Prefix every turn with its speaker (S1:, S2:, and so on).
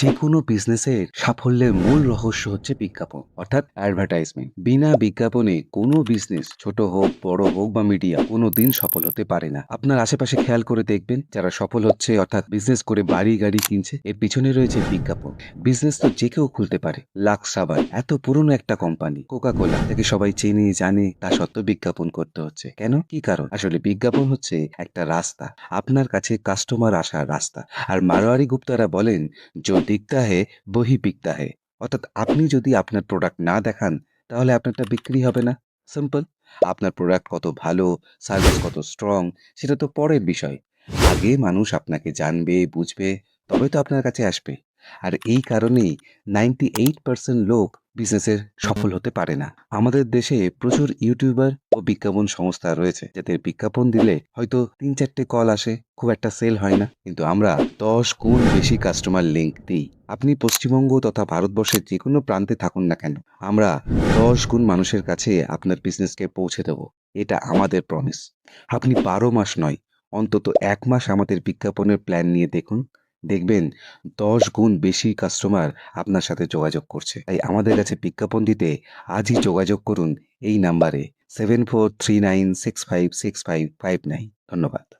S1: যে কোনো বিজনেসের সাফল্যের মূল রহস্য হচ্ছে বিজ্ঞাপন, অর্থাৎ অ্যাডভার্টাইজমেন্ট বিনা বিজ্ঞাপনে কোনো বিজনেস ছোট হোক, বড় হোক বা মিডিয়া কোনো দিন সফল হতে পারে না। আপনার আশেপাশে খেয়াল করে দেখবেন, যারা সফল হচ্ছে, অর্থাৎ বিজনেস করে বাড়ি গাড়ি কিনছে, এর পিছনে রয়েছে বিজ্ঞাপন। বিজনেস তো যে কেউ খুলতে পারে। লাক্স সাবান, এত পুরনো একটা কোম্পানি কোকা কোলা তাকে সবাই চেনে, জানে, তা সত্ত্বেও বিজ্ঞাপন করতে হচ্ছে। কেন? কি কারণ? আসলে বিজ্ঞাপন হচ্ছে একটা রাস্তা, আপনার কাছে কাস্টমার আসার রাস্তা। আর মারোয়ারি গুপ্তারা বলেন जो दिखता है वही बिकता है অর্থাৎ আপনি যদি আপনার প্রোডাক্ট না দেখান তাহলে আপনারটা বিক্রি হবে না সিম্পল আপনার প্রোডাক্ট কত ভালো সার্ভিস কত স্ট্রং সেটা তো পরের বিষয় আগে মানুষ আপনাকে জানবে বুঝবে তবে তো আপনার কাছে আসবে আর এই কারণেই নাইনটি এইট পার্সেন্ট লোক বিজনেসের সফল হতে পারে না। আমাদের দেশে প্রচুর ইউটিউবার ও বিজ্ঞাপন সংস্থা রয়েছে যাদের বিজ্ঞাপন দিলে হয়তো তিন চারটে কল আসে খুব একটা সেল হয় না। কিন্তু আমরা দশ গুণ বেশি কাস্টমার লিঙ্ক দিই। আপনি পশ্চিমবঙ্গ তথা ভারতবর্ষের যে কোনো প্রান্তে থাকুন না কেন আমরা দশ গুণ মানুষের কাছে আপনার বিজনেসকে পৌঁছে দেব। এটা আমাদের প্রমিস আপনি বারো মাস নয় অন্তত এক মাস আমাদের বিজ্ঞাপনের প্ল্যান নিয়ে দেখুন। দেখবেন দশ গুণ বেশি কাস্টমার আপনার সাথে যোগাযোগ করছে। তাই আমাদের কাছে বিজ্ঞাপন দিতে আজই যোগাযোগ করুন এই নাম্বারে seven four three nine six five six five five nine ধন্যবাদ।